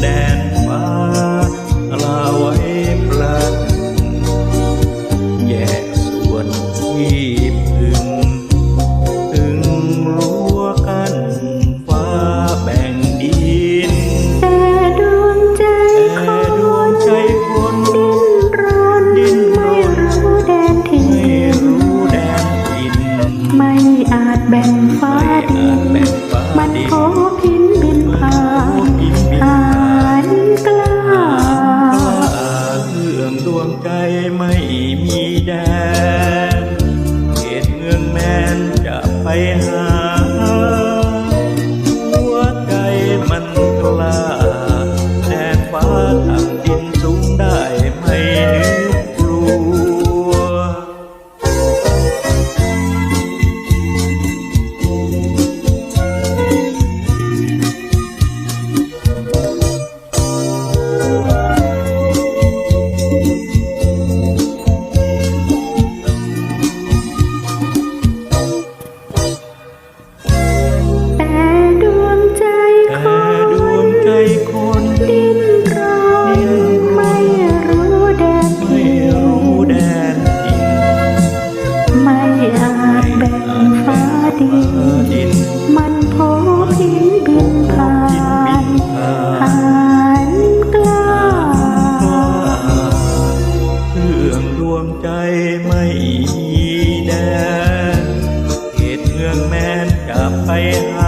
แดนฟ้าลาไว้ปลา รื่องดวงใจไม่แดนเหตุเมืองแมนกลับไปหา